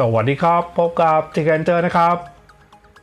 สวัสดีครับ พบกับทิกเกนเจอร์นะครับ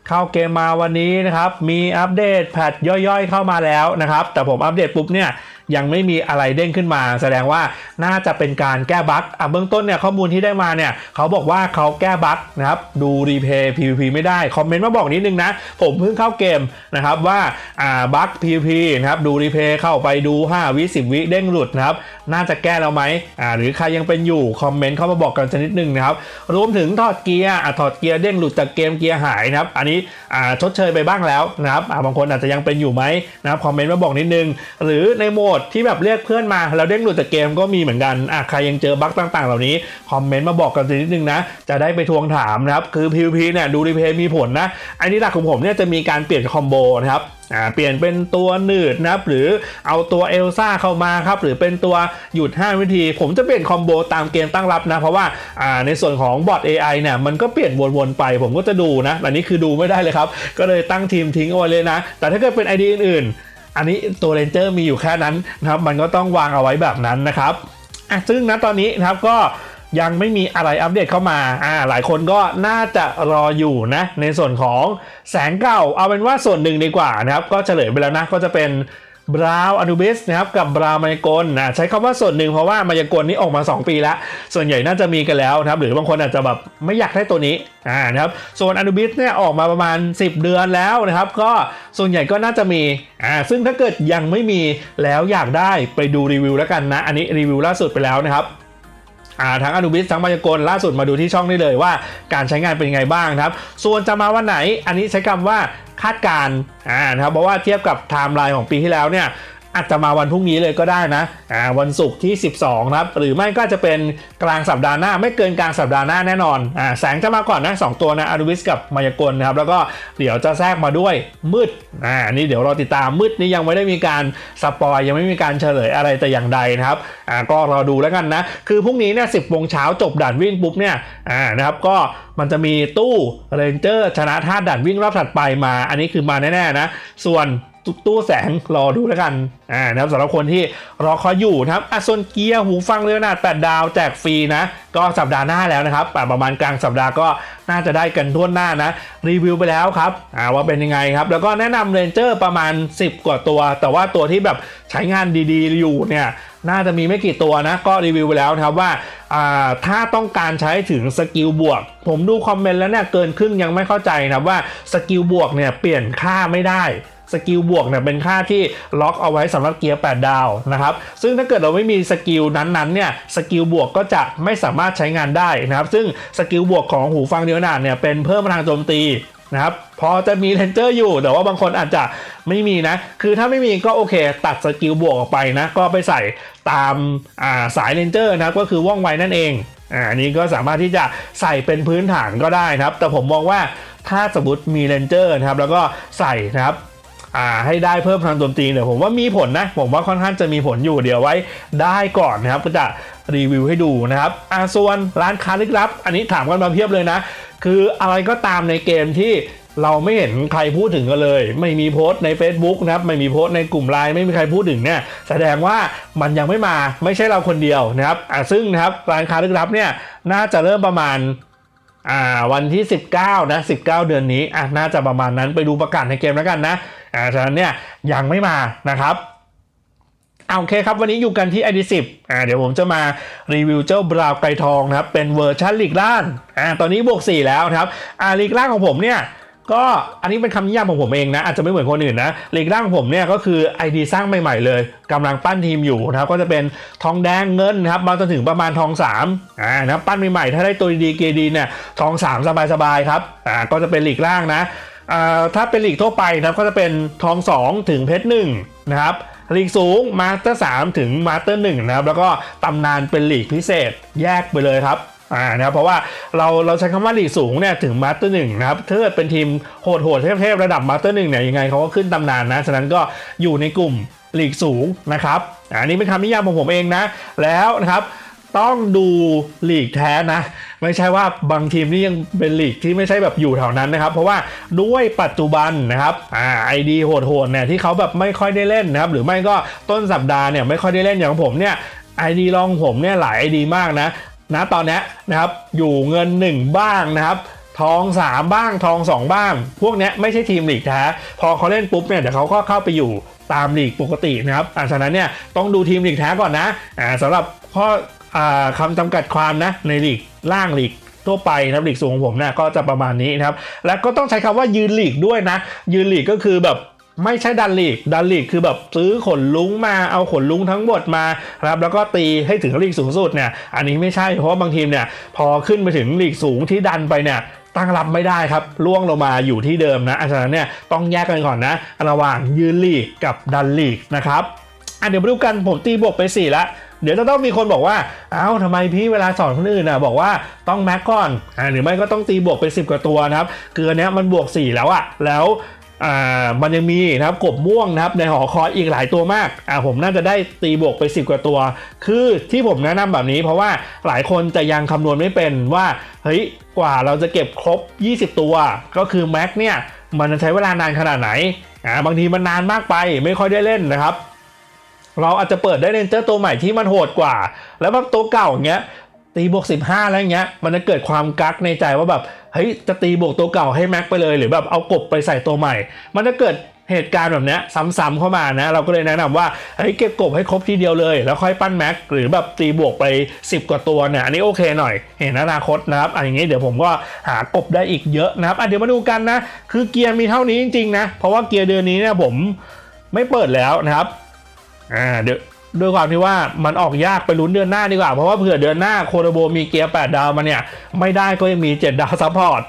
เข้าเกมมาวันนี้นะครับ มีอัปเดตแพทย่อยๆ เข้ามาแล้วนะครับ แต่ผมอัปเดตปุ๊บเนี่ย ยังไม่มีอะไรเด้งขึ้นมา แสดงว่าน่าจะเป็นการแก้บั๊กอะเบื้องต้นเนี่ยข้อมูลที่ได้มาเนี่ยเขาบอกว่าเขาแก้บั๊กนะครับดูรีเพย์ PVP ไม่ได้ คอมเมนต์มาบอกนิดนึงนะ ผมเพิ่งเข้าเกมนะครับว่าอ่าบั๊ก PVP นะครับดูรีเพย์เข้าไปดู 5 วิ 10 วิเด้งหลุดนะครับน่าจะแก้แล้วไหมอ่าหรือใครยังเป็นอยู่คอมเมนต์เข้ามาบอกกันสักนิดนึงนะครับรวมถึงถอดเกียร์อะถอดเกียร์เด้งหลุดจากเกมเกียร์หายนะครับอันนี้อ่าชดเชยไปบ้างแล้วนะครับอ่าบางคนอาจจะยังเป็นอยู่ไหมนะครับคอมเมนต์มาบอกนิดนึง หรือในโหมดที่แบบเรียกเพื่อนมาแล้วเด้งหลุดจากเกมก็มีเหมือนกันอะใครยังเจอบั๊กต่าง ๆ เหล่านี้คอมเมนต์มาบอกกันสักนิดนึงนะ จะได้ไปทวงถามนะครับ คือ PVP เนี่ยดูรีเพย์มีผลนะ อันนี้หลักของผมเนี่ยจะมีการเปลี่ยนคอมโบนะครับอ่าเปลี่ยนเป็นตัวหนืดนะครับหรือเอาตัวเอลซ่าเข้ามาครับหรือเป็นตัวหยุด 5 วิธี ผมจะเปลี่ยนคอมโบตามเกมตั้งรับนะ เพราะว่าอ่าในส่วนของบอท AI เนี่ยมันก็เปลี่ยนวนๆไป ผมก็จะดูนะอันนี้คือดูไม่ได้เลยครับ ก็เลยตั้งทีมทิ้งเอาไว้เลยนะ แต่ถ้าเกิดเป็น ID อื่นๆ อันนี้ตัวเรนเจอร์มีอยู่แค่นั้นนะครับมันก็ต้องวางเอาไว้แบบนั้นนะครับอะซึ่งนะตอนนี้นะครับก็ยังไม่มีอะไรอัปเดตเข้ามา อ่า หลายคนก็น่าจะรออยู่นะ ในส่วนของแสงเก่า เอาเป็นว่าส่วนหนึ่งดีกว่านะครับ ก็เฉลยไปแล้วนะ ก็จะเป็น บราวอนุบิสนะครับกับบราวมายากลนะใช้คำว่าส่วนหนึ่งเพราะว่ามายากลนี้ออกมา 2 ปีแล้ว ส่วนใหญ่น่าจะมีกันแล้วนะครับหรือบางคนอาจจะแบบไม่อยากได้ตัวนี้อ่านะครับส่วนอนุบิสเนี่ยออกมาประมาณ 10 เดือนแล้วนะครับ ก็ส่วนใหญ่ก็น่าจะมีอ่าซึ่งถ้าเกิดยังไม่มีแล้วอยากได้ไปดูรีวิวแล้วกันนะ อันนี้รีวิวล่าสุดไปแล้วนะครับ อ่าทั้งอนุบิสทั้งมายากลล่าสุดมาดูที่ช่องนี้เลยว่าการใช้งานเป็นยังไงบ้างครับ ส่วนจะมาวันไหนอันนี้ใช้คำว่าคาดการณ์อ่านะครับเพราะว่าเทียบกับไทม์ไลน์ของปีที่แล้วเนี่ย อาจจะมาวันพรุ่งนี้เลยก็ได้นะอ่าวันศุกร์ที่ 12นะครับหรือไม่ก็จะเป็นกลางสัปดาห์หน้า ไม่เกินกลางสัปดาห์หน้าแน่นอนอ่าแสงจะมาก่อนนะสองตัวนะอนุบิสกับมายากลนะครับแล้วก็เดี๋ยวจะแทรกมาด้วยมืดอ่านี่เดี๋ยวรอติดตามมืดนี้ยังไม่ได้มีการสปอยยังไม่มีการเฉลยอะไรแต่อย่างใดนะครับอ่าก็รอดูแล้วกันนะคือพรุ่งนี้เนี่ยสิบโมงเช้าจบด่านวิ่งปุ๊บเนี่ยอ่านะครับก็มันจะมีตู้เรนเจอร์ชนะท่าด่านวิ่งรอบถัดไปมา อันนี้คือมาแน่ๆนะส่วน ตู้แสงรอดูแล้วกันอ่านะครับสำหรับคนที่รอคอยอยู่นะครับอะส่วนเกียร์หูฟังเรือขนาด8ดาวแจกฟรีนะ ก็สัปดาห์หน้าแล้วนะครับประมาณกลางสัปดาห์ก็น่าจะได้กันทั่วหน้านะ รีวิวไปแล้วครับอ่าว่าเป็นยังไงครับ แล้วก็แนะนำเรนเจอร์ประมาณ 10 กว่าตัว แต่ว่าตัวที่แบบใช้งานดีๆ อยู่เนี่ยน่าจะมีไม่กี่ตัวนะ ก็รีวิวไปแล้วนะครับว่าอ่าถ้าต้องการใช้ถึงสกิลบวก ผมดูคอมเมนต์แล้วเนี่ยเกินครึ่งยังไม่เข้าใจนะว่าสกิลบวกเนี่ยเปลี่ยนค่าไม่ได้ สกิลบวกเนี่ยเป็นค่าที่ล็อกเอาไว้สำหรับเกียร์ 8 ดาวนะครับซึ่งถ้าเกิดเราไม่มีสกิลนั้นๆเนี่ยสกิลบวกก็จะไม่สามารถใช้งานได้นะครับซึ่งสกิลบวกของหูฟังเดียวนาดเนี่ยเป็นเพิ่มพลังโจมตีนะครับพอจะมีเลนเจอร์อยู่ แต่ว่าบางคนอาจจะไม่มีนะ คือถ้าไม่มีก็โอเค ตัดสกิลบวกออกไปนะ ก็ไปใส่ตามาสายเลนเจอร์นะครับก็คือว่องไวนั่นเองอ่าอันนี้ก็สามารถที่จะใส่เป็นพื้นฐานก็ได้นะครับ แต่ผมมองว่าถ้าสมมติมีเลนเจอร์นะครับ แล้วก็ใส่นะครับ อ่าให้ได้เพิ่มพลังโจมตีเนี่ยผมว่ามีผลนะ ผมว่าค่อนข้างจะมีผลอยู่เดี๋ยวไว้ได้ก่อนนะครับก็จะรีวิวให้ดูนะครับอ่าส่วนร้านค้าลึกลับ อันนี้ถามกันมาเพียบเลยนะ คืออะไรก็ตามในเกมที่เราไม่เห็นใครพูดถึงกันเลย ไม่มีโพสต์ใน Facebook นะครับไม่มีโพสต์ในกลุ่มไลน์ไม่มีใครพูดถึงเนี่ยแสดงว่ามันยังไม่มาไม่ใช่เราคนเดียวนะครับอ่าซึ่งนะครับร้านค้าลึกลับเนี่ยน่าจะเริ่มประมาณอ่าวันที่ 19 นะ 19 เดือนนี้อะน่าจะประมาณนั้นไปดูประกาศในเกมแล้วกันนะ อ่าฉะนั้นเนี่ยยังไม่มานะครับเอาโอเคครับ วันนี้อยู่กันที่ ID10 อ่าเดี๋ยวผมจะมารีวิวเจ้าบราวไกรทองนะครับ เป็นเวอร์ชันลีกล่างอ่าตอนนี้บวก 4 แล้วนะครับอ่าลีกล่างของผมเนี่ยก็อันนี้เป็นคำนิยามของผมเองนะ อาจจะไม่เหมือนคนอื่นนะลีกล่างของผมเนี่ยก็คือ ID สร้างใหม่ๆเลยกำลังปั้นทีมอยู่นะครับก็จะเป็นทองแดงเงินนะครับมาจนถึงประมาณทอง3อ่านะปั้นใหม่ๆถ้าได้ตัวดีเกดีเนี่ยทอง 3 สบายๆครับอ่าก็จะเป็นลีกล่างนะ ถ้าเป็นลีกทั่วไปนะครับก็จะเป็นทอง 2 ถึงเพชร1นะครับลีกสูงมาสเตอร์3ถึงมาสเตอร์1นะครับแล้วก็ตำนานเป็นลีกพิเศษแยกไปเลยครับอ่านะครับเพราะว่าเราเราใช้คำว่าลีกสูงเนี่ยถึงมาสเตอร์หนึ่งนะครับถ้าเกิดเป็นทีมโหดโหดๆเทพๆระดับมาสเตอร์หนึ่งเนี่ยยังไงเขาก็ขึ้นตำนานนะ ฉะนั้นก็อยู่ในกลุ่มลีกสูงนะครับอันนี้เป็นคำนิยามของผมเองนะ แล้วนะครับ ต้องดูลีกแท้นะ ไม่ใช่ว่าบางทีมนี่ยังเป็นลีกที่ไม่ใช่แบบอยู่แถวนั้นนะครับ เพราะว่าด้วยปัจจุบันนะครับอ่าไอดีโหดๆเนี่ยที่เขาแบบไม่ค่อยได้เล่นนะครับ หรือไม่ก็ต้นสัปดาห์เนี่ยไม่ค่อยได้เล่นอย่างผมเนี่ยไอดีลองผมเนี่ยหลายไอดีมากนะนะตอนนี้นะครับอยู่เงิน 1 บ้างนะครับทอง 3 บ้างทอง 2 บ้าง พวกนี้ไม่ใช่ทีมลีกแท้พอเขาเล่นปุ๊บเนี่ยเดี๋ยวเขาก็เข้าไปอยู่ตามลีกปกตินะครับอ่าฉะนั้นเนี่ยต้องดูทีมลีกแท้ก่อนนะอ่าสำหรับข้อ คำจำกัดความนะในลีกล่างลีกทั่วไปนะครับลีกสูงของผมเนี่ยก็จะประมาณนี้นะครับ แล้วก็ต้องใช้คำว่ายืนลีกด้วยนะ ยืนลีกก็คือแบบไม่ใช่ดันลีก ดันลีกคือแบบซื้อขนลุงมาเอาขนลุงทั้งหมดมาครับแล้วก็ตีให้ถึงลีกสูงสุดเนี่ย อันนี้ไม่ใช่เพราะว่าบางทีมเนี่ย พอขึ้นไปถึงลีกสูงที่ดันไปเนี่ยตั้งรับไม่ได้ครับล่วงลงมาอยู่ที่เดิมนะอาฉะนั้นเนี่ยต้องแยกกันก่อนนะระหว่างยืนลีกกับดันลีกนะครับอะเดี๋ยวมาดูกันผมตีบวกไป4แล้ว เดี๋ยวจะต้องมีคนบอกว่า เอ้าทำไมพี่เวลาสอนคนอื่นอะบอกว่าต้องแม็กก่อนอ่าหรือไม่ก็ต้องตีบวกไป10กว่าตัวนะครับ คืออันเนี้ยมันบวก 4 แล้วอะแล้วอ่ามันยังมีนะครับกบม่วงนะครับในหอคอยอีกหลายตัวมากอ่าผมน่าจะได้ตีบวกไป 10 กว่าตัว คือที่ผมแนะนำแบบนี้ เพราะว่าหลายคนจะยังคำนวณไม่เป็นว่าเฮ้ยกว่าเราจะเก็บครบ 20 ตัว ก็คือแม็กเนี่ยมันจะใช้เวลานานขนาดไหนอ่าบางทีมันนานมากไปไม่ค่อยได้เล่นนะครับ เราอาจจะเปิดได้เรนเจอร์ตัวใหม่ที่มันโหดกว่า แล้วแบบตัวเก่าอย่างเงี้ยตีบวก 15 แล้วอย่างเงี้ย มันจะเกิดความกักในใจว่าแบบเฮ้ยจะตีบวกตัวเก่าให้แม็กไปเลย หรือแบบเอากบไปใส่ตัวใหม่ มันจะเกิดเหตุการณ์แบบเนี้ยซ้ำๆเข้ามานะ เราก็เลยแนะนำว่าเฮ้ยเก็บกบให้ครบทีเดียวเลย แล้วค่อยปั้นแม็กหรือแบบตีบวกไป 10 กว่าตัวเนี่ยอันนี้โอเคหน่อย เห็นอนาคตนะครับอันอย่างงี้เดี๋ยวผมก็หากบได้อีกเยอะนะครับอะเดี๋ยวมาดูกันนะ คือเกียร์มีเท่านี้จริงๆนะเพราะว่าเกียร์เดือนนี้เนี่ยผมไม่เปิดแล้วนะครับ อ่าเดี๋ยวด้วยความที่ว่ามันออกยากไปลุ้นเดือนหน้าดีกว่า เพราะว่าเผื่อเดือนหน้าโคโรโบมีเกียร์ 8 ดาวมาเนี่ย ไม่ได้ก็ยังมี 7 ดาวซัพพอร์ต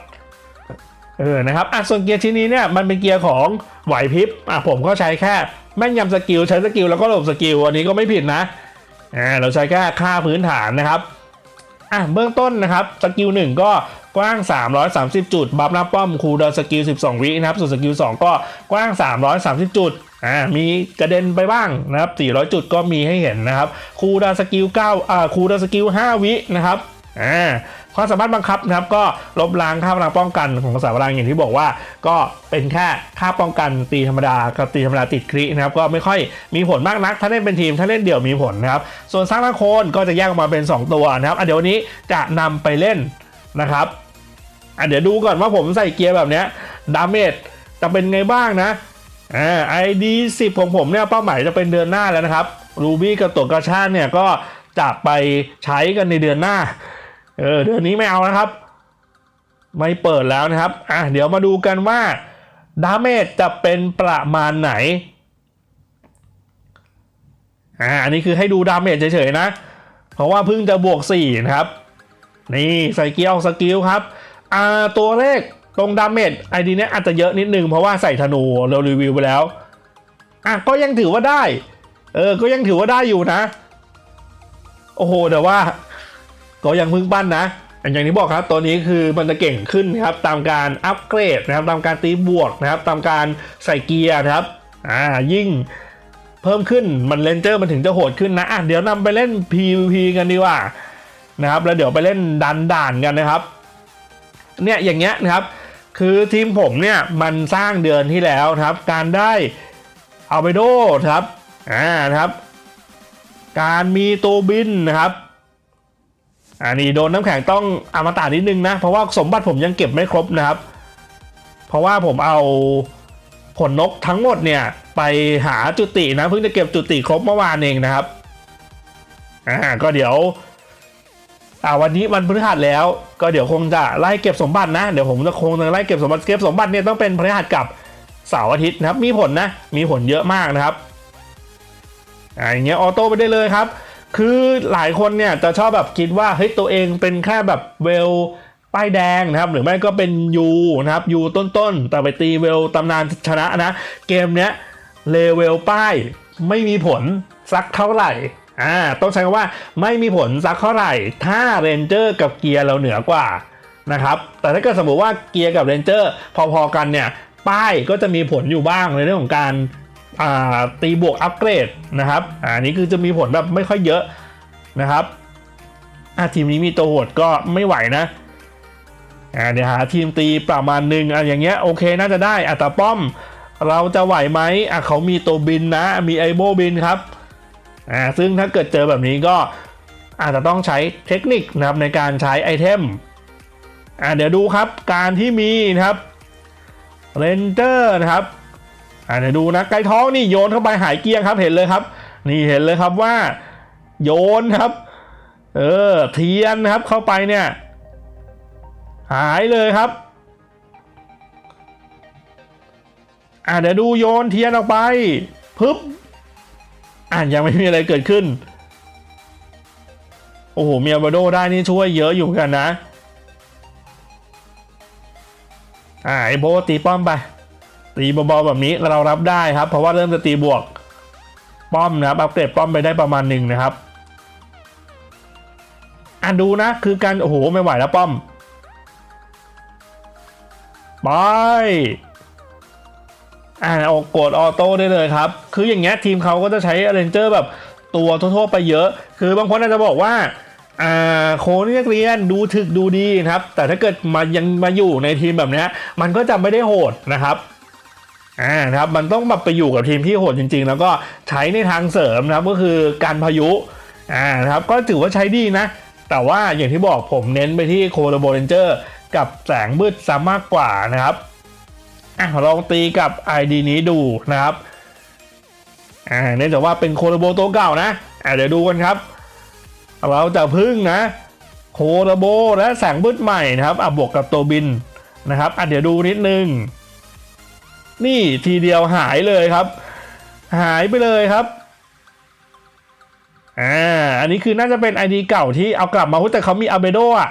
เออนะครับอะส่วนเกียร์ชิ้นนี้เนี่ยมันเป็นเกียร์ของไหวพริบอะผมก็ใช้แค่แม่นยำสกิลใช้สกิลแล้วก็หลบสกิลอันนี้ก็ไม่ผิดนะอ่าเราใช้แค่ค่าพื้นฐานนะครับอะเบื้องต้นนะครับสกิลหนึ่งก็ กว้าง 330 จุด บัฟหน้าป้อมคูลดาวสกิล 12 วินะครับ ส่วนสกิล 2 ก็กว้าง 330 จุดอ่ามีกระเด็นไปบ้างนะครับ 400 จุดก็มีให้เห็นนะครับ คูลดาวสกิล9อ่าคูลดาวสกิล 5 วินะครับอ่าความสามารถบังคับนะครับก็ลบล้างค่าพลังป้องกันของภาษาพลังอย่างที่บอกว่า ก็เป็นแค่ค่าป้องกันตีธรรมดากับตีธรรมดาติดครินะครับก็ไม่ค่อยมีผลมากนัก ถ้าเล่นเป็นทีมถ้าเล่นเดี่ยวมีผลนะครับส่วนสร้างนักโคนก็จะแยกออกมาเป็น 2 ตัวนะครับเดี๋ยววันนี้จะนำไปเล่นนะครับ อะเดี๋ยวดูก่อนว่าผมใส่เกียร์แบบเนี้ยดาเมจจะเป็นไงบ้างนะอ่า ID 10ของผมเนี่ยเป้าหมายจะเป็นเดือนหน้าแล้วนะครับ Ruby กับตัวกระชากเนี่ยก็จะไปใช้กันในเดือนหน้าเออเดือนนี้ไม่เอานะครับ ไม่เปิดแล้วนะครับอะเดี๋ยวมาดูกันว่าดาเมจจะเป็นประมาณไหนอ่าอันนี้คือให้ดูดาเมจเฉยๆนะ เพราะว่าเพิ่งจะบวก4นะครับ นี่ใส่เกียร์ออกสกิลครับ อ่าตัวเลขตรงดาเมจไอดีเนี้ยอาจจะเยอะนิดนึงเพราะว่าใส่ธนูเรารีวิวไปแล้วอะก็ยังถือว่าได้ เออ ก็ยังถือว่าได้อยู่นะ โอ้โห แต่ว่า ก็ยังพึ่งปั้นนะ อย่างที่บอกครับ ตัวนี้คือมันจะเก่งขึ้นนะครับ ตามการอัปเกรดนะครับ ตามการตีบวกนะครับ ตามการใส่เกียร์นะครับ อ่า ยิ่งเพิ่มขึ้น มันเลนเจอร์มันถึงจะโหดขึ้นนะ อะ เดี๋ยวนำไปเล่น PVP กันดีกว่า นะครับ แล้วเดี๋ยวไปเล่นดันด่านกันนะครับ เนี่ยอย่างเงี้ยนะครับคือทีมผมเนี่ยมันสร้างเดือนที่แล้วนะครับ การได้อัลเบโดครับอ่านะครับ การมีตัวบินนะครับอันนี้โดนน้ำแข็งต้องอมตะนิดนึงนะ เพราะว่าสมบัติผมยังเก็บไม่ครบนะครับ เพราะว่าผมเอาขนนกทั้งหมดเนี่ยไปหาจุตินะเพิ่งจะเก็บจุติครบเมื่อวานเองนะครับอ่าก็เดี๋ยว อ่าวันนี้วันพฤหัสแล้ว ก็เดี๋ยวคงจะไล่เก็บสมบัตินะ เดี๋ยวผมจะคงจะไล่เก็บสมบัติเก็บสมบัติเนี่ยต้องเป็นพฤหัสกับเสาร์อาทิตย์นะครับ มีผลนะ มีผลเยอะมากนะครับอ่าอย่างเงี้ยออโต้ไปได้เลยครับ คือหลายคนเนี่ยจะชอบแบบคิดว่าเฮ้ยตัวเองเป็นแค่แบบเวลป้ายแดงนะครับ หรือไม่ก็เป็นยูนะครับยูต้นๆ แต่ไปตีเวลตำนานชนะนะ เกมเนี้ยเลเวลป้ายไม่มีผลสักเท่าไหร่ อ่าต้องใช้คำว่าไม่มีผลสักเท่าไหร่ ถ้าเรนเจอร์กับเกียร์เราเหนือกว่านะครับแต่ถ้าเกิดสมมติว่าเกียร์กับเรนเจอร์พอๆกันเนี่ยป้ายก็จะมีผลอยู่บ้างในเรื่องของการาตีบวกอัปเกรดนะครับอันนี้คือจะมีผลแบบไม่ค่อยเยอะนะครับอ่าทีมนี้มีตัวโหดก็ไม่ไหวนะเดี๋ยวหาทีมตีประมาณหนึ่งอะอย่างเงี้ยโอเคน่าจะได้อัตาป้อม เราจะไหวไหมอะเขามีตัวบินนะมีไอโบบินครับ อ่าซึ่งถ้าเกิดเจอแบบนี้ก็อาจจะต้องใช้เทคนิคนะครับในการใช้ไอเทมอ่าเดี๋ยวดูครับการที่มีนะครับเรนเจอร์นะครับอ่าเดี๋ยวดูนะไกลท้องนี่โยนเข้าไปหายเกี้ยงครับเห็นเลยครับ นี่เห็นเลยครับว่า โยนครับ เออเทียนนะครับเข้าไปเนี่ย หายเลยครับอ่าเดี๋ยวดูโยนเทียนออกไปปึ๊บ อ่านยังไม่มีอะไรเกิดขึ้น โอ้โหเมียบาโดได้นี่ช่วยเยอะอยู่กันนะ อ่าไอโบตีป้อมไป ตีเบาๆแบบนี้เรารับได้ครับ เพราะว่าเริ่มจะตีบวก ป้อมนะครับอัปเกรดป้อมไปได้ประมาณหนึ่งนะครับอะดูนะ คือการโอ้โหไม่ไหวแล้วป้อม ไป อ่าออกกดออโต้ได้เลยครับ คืออย่างเงี้ยทีมเขาก็จะใช้เรนเจอร์แบบตัวทั่วๆไปเยอะ คือบางคนอาจจะบอกว่าอ่าโค้ชนักเรียนดูถึกดูดีนะครับ แต่ถ้าเกิดมายังมาอยู่ในทีมแบบเนี้ยมันก็จะไม่ได้โหดนะครับอ่านะครับมันต้องแบบไปอยู่กับทีมที่โหดจริง ๆ แล้วก็ใช้ในทางเสริมนะครับก็คือการพายุอ่านะครับก็ถือว่าใช้ดีนะ แต่ว่าอย่างที่บอกผมเน้นไปที่โคโลโบเรนเจอร์กับแสงมืดซะมากกว่านะครับ อะลองตีกับ ID นี้ดูนะครับอ่าเนื่องจากว่าเป็นโคโลโบตัวเก่านะอ่าเดี๋ยวดูกันครับ เราจะพึ่งนะ โคโลโบและแสงมืดใหม่นะครับอะบวกกับตัวบินนะครับอะเดี๋ยวดูนิดนึง นี่ทีเดียวหายเลยครับ หายไปเลยครับอ่าอันนี้คือน่าจะเป็น ID เก่าที่เอากลับมาแต่เขามีอาเบโดอะ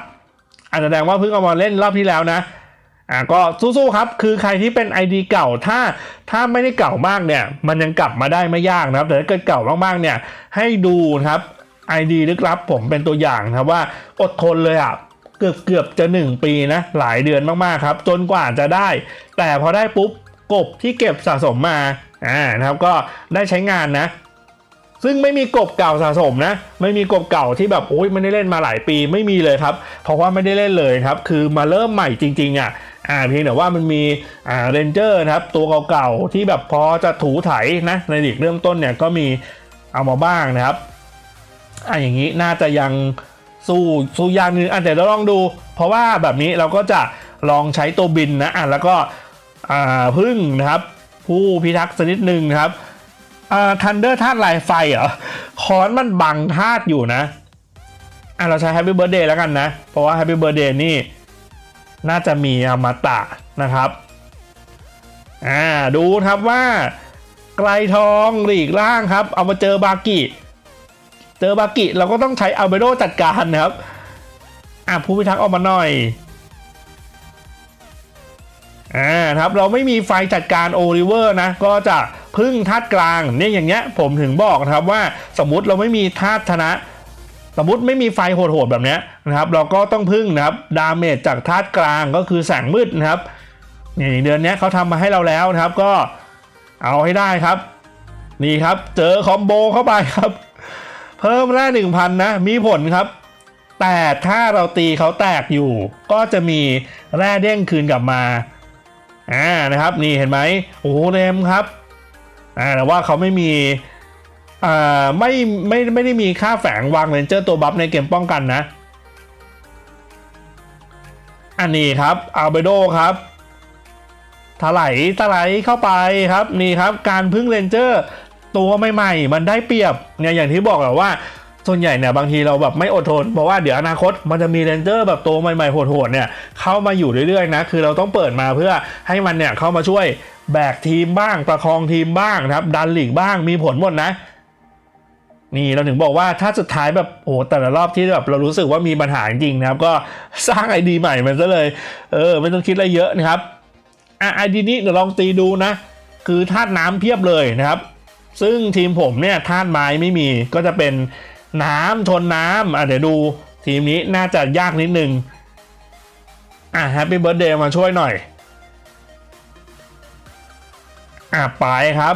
อาจจะแสดงว่าเพิ่งเอามาเล่นรอบที่แล้วนะ อ่าก็สู้ๆครับ คือใครที่เป็น ID เก่าถ้าถ้าไม่ได้เก่ามากเนี่ยมันยังกลับมาได้ไม่ยากนะครับ แต่ถ้าเกิดเก่ามากๆเนี่ยให้ดูครับ ID ลึกลับผมเป็นตัวอย่างนะครับว่าอดทนเลยอะเกือบเกือบจะ 1 ปีนะหลายเดือนมากๆครับ จนกว่าจะได้ แต่พอได้ปุ๊บกบที่เก็บสะสมมาอ่านะครับก็ได้ใช้งานนะ ซึ่งไม่มีกบเก่าสะสมนะ ไม่มีกบเก่าที่แบบโอ้ยไม่ได้เล่นมาหลายปีไม่มีเลยครับ เพราะว่าไม่ได้เล่นเลยครับ คือมาเริ่มใหม่จริงๆอะอ่าเพียงแต่ว่ามันมีอ่าเรนเจอร์นะครับ ตัวเก่าๆที่แบบพอจะถูไถนะในลีกเริ่มต้นเนี่ยก็มีเอามาบ้างนะครับอ่าอย่างนี้น่าจะยังสู้สู้ยากนิดนึงอะเดี๋ยวเราลองดู เพราะว่าแบบนี้เราก็จะลองใช้ตัวบินนะอะแล้วก็อ่าพึ่งนะครับ ผู้พิทักษ์สักนิดนึงนะครับ อ่าทันเดอร์ธาตุลายไฟเหรอคอนมันบังธาตุอยู่นะอะเราใช้ Happy Birthday แล้วกันนะ เพราะว่า Happy Birthday นี่ น่าจะมีอมตะนะครับอ่าดูครับว่าไกลทองหลีกล่างครับ เอามาเจอบากิเจอบากิเราก็ต้องใช้อัลเบโดจัดการนะครับอะผู้พิทักษ์ออกมาหน่อยอ่าครับเราไม่มีไฟจัดการโอลิเวอร์นะ ก็จะ พึ่งธาตุกลางเนี่ยอย่างเงี้ยผมถึงบอกนะครับว่าสมมติเราไม่มีธาตุชนะสมมติไม่มีไฟโหดๆแบบเนี้ยนะครับ เราก็ต้องพึ่งนะครับดาเมจจากธาตุกลางก็คือแสงมืดนะครับนี่เดือนนี้เขาทำมาให้เราแล้วนะครับก็เอาให้ได้ครับ นี่ครับเจอคอมโบเข้าไปครับ เพิ่มแร่หนึ่งพันนะมีผลครับ แต่ถ้าเราตีเขาแตกอยู่ ก็จะมีแร่เด้งคืนกลับมาอ่านะครับ นี่เห็นไหมโอ้โหเรมครับ อ่าแต่ว่าเขาไม่มีอ่าไม่ไม่ไม่ได้มีค่าแฝงวางเลนเจอร์ตัวบัฟในเกมป้องกันนะ อันนี้ครับอัลเบโดครับถลายถลายเข้าไปครับนี่ครับ การพึ่งเลนเจอร์ตัวใหม่ๆ มันได้เปรียบเนี่ยอย่างที่บอกแหละว่า ส่วนใหญ่เนี่ยบางทีเราแบบไม่อดทนเพราะว่าเดี๋ยวอนาคตมันจะมีเรนเจอร์แบบโตใหม่ๆโหดๆเนี่ยเข้ามาอยู่เรื่อยๆนะคือเราต้องเปิดมาเพื่อให้มันเนี่ยเข้ามาช่วยแบกทีมบ้างประคองทีมบ้างนะครับดันหลีกบ้างมีผลหมดนะนี่เราถึงบอกว่าถ้าสุดท้ายแบบโอ้แต่ละรอบที่แบบเรารู้สึกว่ามีปัญหาจริงนะครับ ก็สร้างไอดีใหม่มันซะเลยเออไม่ต้องคิดอะไรเยอะนะครับอะไอดีนี้เดี๋ยวลองตีดูนะ คือธาตุน้ำเพียบเลยนะครับ ซึ่งทีมผมเนี่ยธาตุไม้ไม่มีก็จะเป็น น้ำชนน้ำอะเดี๋ยวดูทีมนี้น่าจะยากนิดนึง อะแฮปปี้เบิร์ดเดย์มาช่วยหน่อย อะไปครับ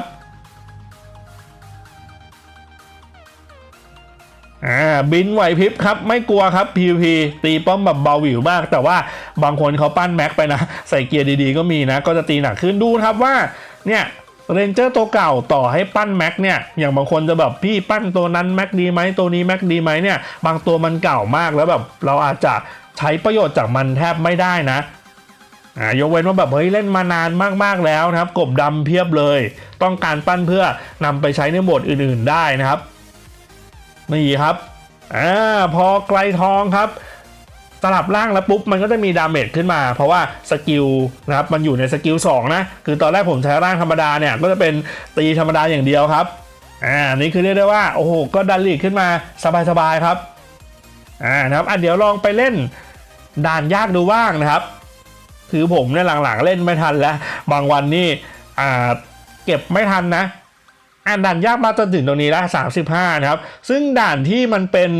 อ่าบินไหวพริบครับ ไม่กลัวครับ PVP ตีป้อมแบบเบาหวิวมาก แต่ว่าบางคนเขาปั้นแม็กไปนะ ใส่เกียร์ดีๆก็มีนะ ก็จะตีหนักขึ้นดูนะครับว่า เนี่ย เรนเจอร์ตัวเก่าต่อให้ปั้นแม็กเนี่ยอย่างบางคนจะแบบพี่ปั้นตัวนั้นแม็กดีไหมตัวนี้แม็กดีไหมเนี่ยบางตัวมันเก่ามากแล้วแบบเราอาจจะใช้ประโยชน์จากมันแทบไม่ได้นะอ่ายกเว้นว่าแบบเฮ้ยเล่นมานานมากๆแล้วนะครับ กบดำเพียบเลย ต้องการปั้นเพื่อนำไปใช้ในโหมดอื่นๆได้นะครับนี่ครับอ่าพอไกลทองครับ สลับล่างแล้วปุ๊บมันก็จะมีดาเมจขึ้นมา เพราะว่าสกิลนะครับมันอยู่ในสกิล2นะคือตอนแรกผมใช้ร่างธรรมดาเนี่ยก็จะเป็นตีธรรมดาอย่างเดียวครับอ่านี่คือเรียกได้ว่าโอ้โหก็ดันลีกขึ้นมาสบายๆครับอ่านะครับอะเดี๋ยวลองไปเล่นด่านยากดูบ้างนะครับ คือผมเนี่ยหลังๆเล่นไม่ทันแล้ว บางวันนี่อ่าเก็บไม่ทันนะอ่านด่านยากมาจนถึงตรงนี้แล้ว35นะครับ ซึ่งด่านที่มันเป็น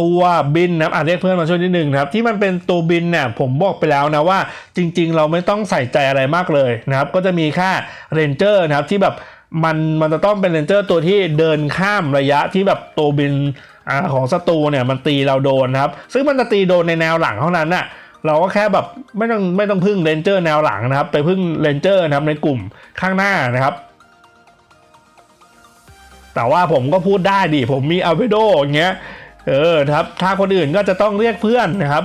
ตัวบินนะครับอะเรียกเพื่อนมาช่วยนิดนึงนะครับที่มันเป็นตัวบินเนี่ยผมบอกไปแล้วนะว่าจริง ๆ เราไม่ต้องใส่ใจอะไรมากเลยนะครับ ก็จะมีแค่เรนเจอร์นะครับที่แบบมันมันจะต้องเป็นเรนเจอร์ตัวที่เดินข้ามระยะที่แบบตัวบินอของศัตรูเนี่ยมันตีเราโดนนะครับ ซึ่งมันจะตีโดนในแนวหลังเท่านั้นน่ะเราก็แค่แบบไม่ต้องไม่ต้องพึ่งเรนเจอร์แนวหลังนะครับ ไปพึ่งเรนเจอร์นะครับในกลุ่มข้างหน้านะครับแต่ว่าผมก็พูดได้ดิผมมีอัลเบโดอย่างเงี้ย เออครับถ้าคนอื่นก็จะต้องเรียกเพื่อนนะครับ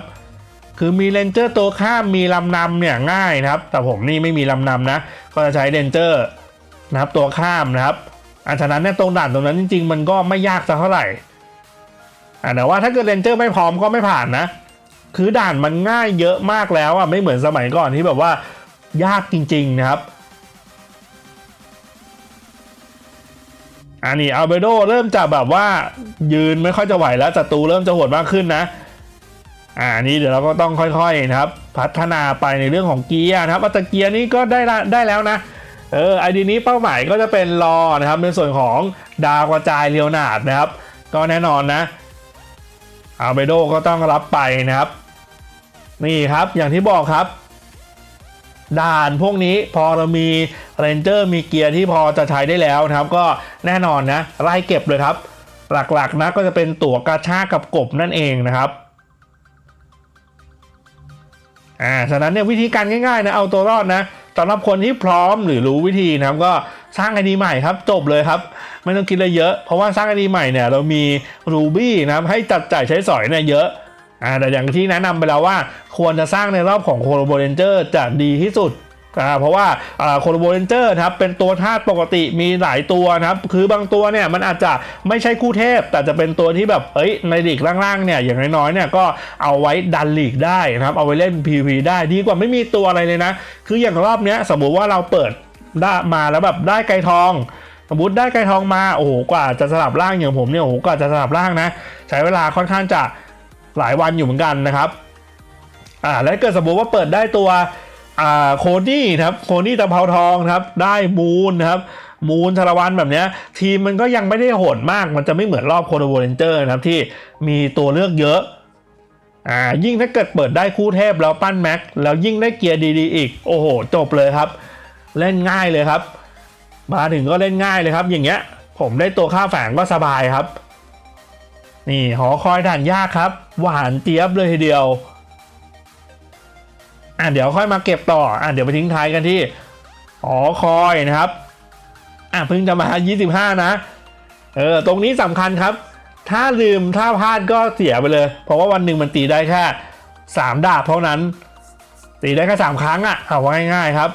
คือมีเลนเจอร์ตัวข้ามมีลำนำเนี่ยง่ายนะครับ แต่ผมนี่ไม่มีลำนำนะ ก็จะใช้เลนเจอร์นะครับตัวข้ามนะครับอันฉะนั้นเนี่ยตรงด่านตรงนั้นจริง ๆ มันก็ไม่ยากสักเท่าไหร่อ่าแต่ว่าถ้าเกิดเลนเจอร์ไม่พร้อมก็ไม่ผ่านนะ คือด่านมันง่ายเยอะมากแล้วอะไม่เหมือนสมัยก่อนที่แบบว่ายากจริง ๆ นะครับ อันนี้อัลเบโดเริ่มจะแบบว่ายืนไม่ค่อยจะไหวแล้วศัตรูเริ่มจะโหดมากขึ้นนะอ่าอันนี้เดี๋ยวเราก็ต้องค่อยๆนะครับ พัฒนาไปในเรื่องของเกียร์นะครับอัตาเกียร์นี้ก็ได้ได้แล้วนะเออไอดีนี้เป้าหมายก็จะเป็นรอนะครับในส่วนของดาวกระจายเรียวนาดนะครับ ก็แน่นอนนะอัลเบโดก็ต้องรับไปนะครับ นี่ครับอย่างที่บอกครับ ด่านพวกนี้พอเรามีเรนเจอร์มีเกียร์ที่พอจะใช้ได้แล้วนะครับก็แน่นอนนะไล่เก็บเลยครับ หลักๆนะก็จะเป็นตั๋วกาชากับกบนั่นเองนะครับอ่าฉะนั้นเนี่ยวิธีการง่ายๆนะเอาตัวรอดนะสำหรับคนที่พร้อมหรือรู้วิธีนะครับก็สร้างไอดีใหม่ครับจบเลยครับ ไม่ต้องคิดอะไรเยอะ เพราะว่าสร้างไอดีใหม่เนี่ยเรามี Ruby นะครับให้จัดจ่ายใช้สอยเนี่ยเยอะ อ่าแต่อย่างที่แนะนำไปแล้วว่าควรจะสร้างในรอบของโคโลโบเรนเจอร์จะดีที่สุดอ่าเพราะว่าโคโลโบเรนเจอร์นะครับเป็นตัวธาตุปกติมีหลายตัวนะครับคือบางตัวเนี่ยมันอาจจะไม่ใช่คู่เทพ แต่จะเป็นตัวที่แบบเอ้ยในลีกล่างๆเนี่ยอย่างน้อยๆเนี่ยก็เอาไว้ดันลีกได้นะครับเอาไว้เล่น PVP ได้ดีกว่าไม่มีตัวอะไรเลยนะ คืออย่างรอบเนี้ยสมมุติว่าเราเปิดได้มาแล้วแบบได้ไกรทองสมมติได้ไกรทองมาโอ้โหกว่าจะสลับร่างอย่างผมเนี่ยโอ้โหกว่าจะสลับร่างนะ ใช้เวลาค่อนข้างจะ หลายวันอยู่เหมือนกันนะครับอ่าแล้วเกิดสมมติว่าเปิดได้ตัวอ่าโคนี่ครับโคนี่ตะเภาทองครับได้มูนครับมูนชาลวันแบบเนี้ยทีมมันก็ยังไม่ได้โหดมากมันจะไม่เหมือนรอบโคโนโวเลนเจอร์นะครับที่มีตัวเลือกเยอะอ่ายิ่งถ้าเกิดเปิดได้คู่เทพแล้วปั้นแม็กแล้วยิ่งได้เกียร์ดีๆอีกโอ้โหจบเลยครับ เล่นง่ายเลยครับ มาถึงก็เล่นง่ายเลยครับ อย่างเงี้ยผมได้ตัวค่าแฝงก็สบายครับ นี่หอคอยด่านยากครับ หวานเจี๊ยบเลยทีเดียว อะเดี๋ยวค่อยมาเก็บต่อ อะเดี๋ยวไปทิ้งท้ายกันที่หอคอยนะครับ อะเพิ่งจะมา 25 นะ เออตรงนี้สำคัญครับ ถ้าลืมถ้าพลาดก็เสียไปเลย เพราะว่าวันหนึ่งมันตีได้แค่3ดาบเท่านั้น ตีได้แค่3ครั้งอะเอาว่าง่ายๆครับ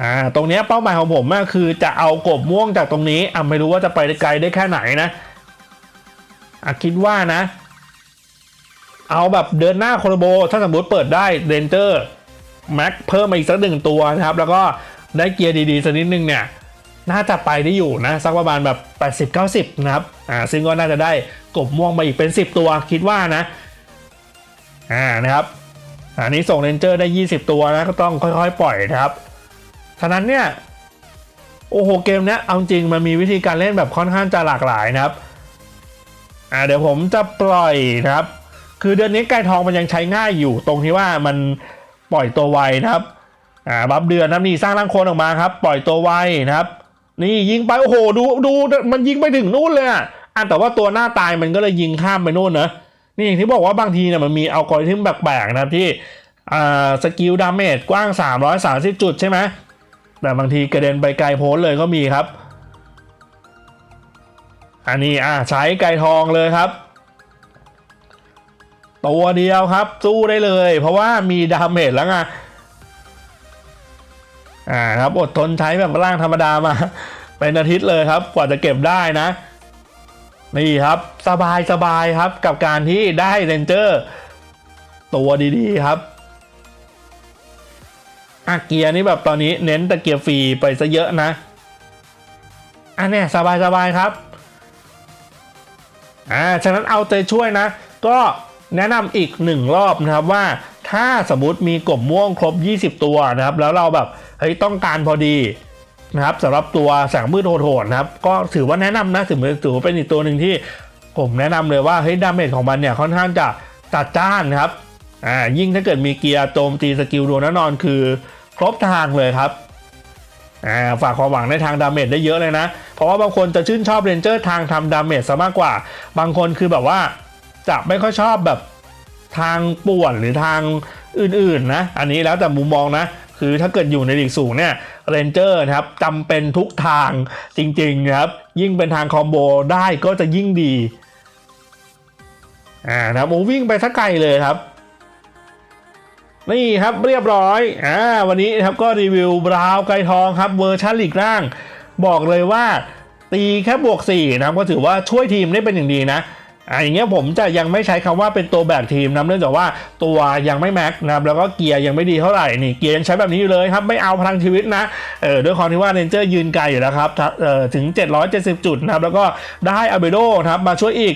อ่าตรงนี้เป้าหมายของผมอะคือจะเอากบม่วงจากตรงนี้อะไม่รู้ว่าจะไปไกลได้แค่ไหนนะอะคิดว่านะ เอาแบบเดินหน้าโคโลโบ ถ้าสมมติเปิดได้เรนเจอร์แม็กเพิ่มมาอีกสักหนึ่งตัวนะครับ แล้วก็ได้เกียร์ดีๆสักนิดนึงเนี่ย น่าจะไปได้อยู่นะ สักประมาณแบบ 80-90 นะครับอ่าซึ่งก็น่าจะได้กบม่วงมาอีกเป็น 10 ตัวคิดว่านะอ่านะครับอันนี้ส่งเรนเจอร์ได้ 20 ตัวนะก็ต้องค่อยๆ ปล่อยนะครับ ฉะนั้นเนี่ยโอ้โหเกมเนี้ยเอาจริงมันมีวิธีการเล่นแบบค่อนข้างจะหลากหลายนะครับอ่าเดี๋ยวผมจะปล่อยนะครับ คือเดือนนี้ไก่ทองมันยังใช้ง่ายอยู่ตรงที่ว่ามันปล่อยตัวไวนะครับอ่าบัฟเดือนนะนี่สร้างร่างโคนออกมาครับ ปล่อยตัวไวนะครับ นี่ยิงไปโอ้โหดูดูมันยิงไปถึงนู่นเลยอะแต่ว่าตัวหน้าตายมันก็เลยยิงข้ามไปนู่นนะนี่อย่างที่บอกว่าบางทีเนี่ยมันมีอัลกอริทึมแปลกๆนะครับที่อ่าสกิลดาเมจกว้าง 330 จุดใช่ไหม แต่บางทีกระเด็นไปไกลโพ้นเลยก็มีครับ อันนี้อะใช้ไก่ทองเลยครับ ตัวเดียวครับ สู้ได้เลย เพราะว่ามีดาเมจแล้วไงอ่าครับอดทนใช้แบบร่างธรรมดามา เป็นอาทิตย์เลยครับ กว่าจะเก็บได้นะ นี่ครับสบายสบายครับกับการที่ได้เรนเจอร์ ตัวดีๆครับ อะเกียร์นี่แบบตอนนี้เน้นแต่เกียร์ฟรีไปซะเยอะนะอันเนี้ยสบายสบายครับอ่าฉะนั้นเอาใจช่วยนะ ก็แนะนำอีกหนึ่งรอบนะครับว่าถ้าสมมติมีกบม่วงครบ 20 ตัวนะครับ แล้วเราแบบเฮ้ยต้องการพอดีนะครับสำหรับตัวแสงมืดโหดๆนะครับ ก็ถือว่าแนะนำนะถือว่าถือว่าเป็นอีกตัวหนึ่งที่ผมแนะนำเลยว่าเฮ้ยดาเมจของมันเนี่ยค่อนข้างจะจัดจ้านนะครับอ่ายิ่งถ้าเกิดมีเกียร์โจมตีสกิลดวงแน่นอนคือ ครบทางเลยครับฝากความหวังในทางดาเมจได้เยอะเลยนะ เพราะว่าบางคนจะชื่นชอบเรนเจอร์ทางทำดาเมจซะมากกว่า บางคนคือแบบว่าจะไม่ค่อยชอบแบบทางป่วนหรือทางอื่นๆนะ อันนี้แล้วแต่มุมมองนะ คือถ้าเกิดอยู่ในลีกสูงเนี่ยเรนเจอร์นะครับจำเป็นทุกทางจริงๆครับ ยิ่งเป็นทางคอมโบได้ก็จะยิ่งดี อ่านะโอ้วิ่งไปสักไกลเลยครับ นี่ครับเรียบร้อยอ่าวันนี้นะครับก็รีวิวบราว์ไกรทองครับเวอร์ชันลีกล่าง บอกเลยว่าตีแค่บวก4นะก็ถือว่าช่วยทีมได้เป็นอย่างดีนะอ่าอย่างเงี้ยผมจะยังไม่ใช้คำว่าเป็นตัวแบกทีมนะเนื่องจากว่าตัวยังไม่แม็กนะครับแล้วก็เกียร์ยังไม่ดีเท่าไหร่นี่เกียร์ยังใช้แบบนี้อยู่เลยครับไม่เอาพลังชีวิตนะเออด้วยความที่ว่าเรนเจอร์ยืนไกลอยู่แล้วครับเออถึง 770 จุดนะครับแล้วก็ได้อาเบโดนะครับมาช่วยอีก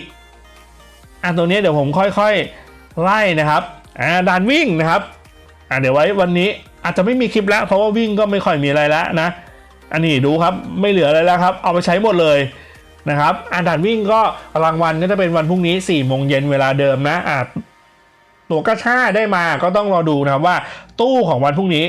อะตรงนี้เดี๋ยวผมค่อยๆไล่นะครับอ่าด่านวิ่งนะครับ อ่าเดี๋ยวไว้วันนี้อาจจะไม่มีคลิปแล้ว เพราะว่าวิ่งก็ไม่ค่อยมีอะไรแล้วนะ อันนี้ดูครับไม่เหลืออะไรแล้วครับ เอาไปใช้หมดเลยนะครับอันด่านวิ่งก็รางวัลก็จะเป็นวันพรุ่งนี้4ี่โมงเย็นเวลาเดิมนะอะตัวกระชาได้มาก็ต้องรอดูนะครับว่าตู้ของวันพรุ่งนี้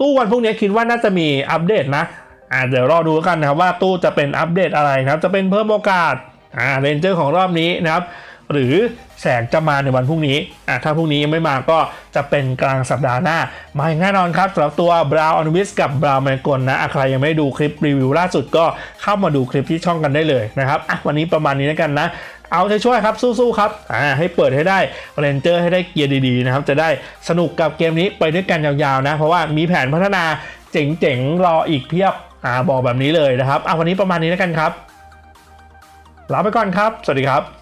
ตู้วันพรุ่งนี้คิดว่าน่าจะมีอัปเดตนะอ่าเดี๋ยวรอดูกันนะครับว่าตู้จะเป็นอัปเดตอะไรนะครับ จะเป็นเพิ่มโอกาสอ่าเรนเจอร์ของรอบนี้นะครับ หรือแสงจะมาในวันพรุ่งนี้อะถ้าพรุ่งนี้ยังไม่มาก็จะเป็นกลางสัปดาห์หน้า มาอย่างแน่นอนครับสำหรับตัว Brown a n u b i s กับ Brown m a n g o นะใครยังไม่ได้ดูคลิปรีวิวล่าสุดก็เข้ามาดูคลิปที่ช่องกันได้เลยนะครับอะวันนี้ประมาณนี้แล้วกันนะเอาใจช่วยครับสู้ๆครับอ่าให้เปิดให้ได้เรนเจอร์ให้ได้เกียร์ดีๆนะครับจะได้สนุกกับเกมนี้ไปด้วยกันยาวๆนะ เพราะว่ามีแผนพัฒนาเจ๋งๆรออีกเพียบอ่าบอกแบบนี้เลยนะครับอะวันนี้ประมาณนี้แล้วกันครับลาไปก่อนครับ สวัสดีครับ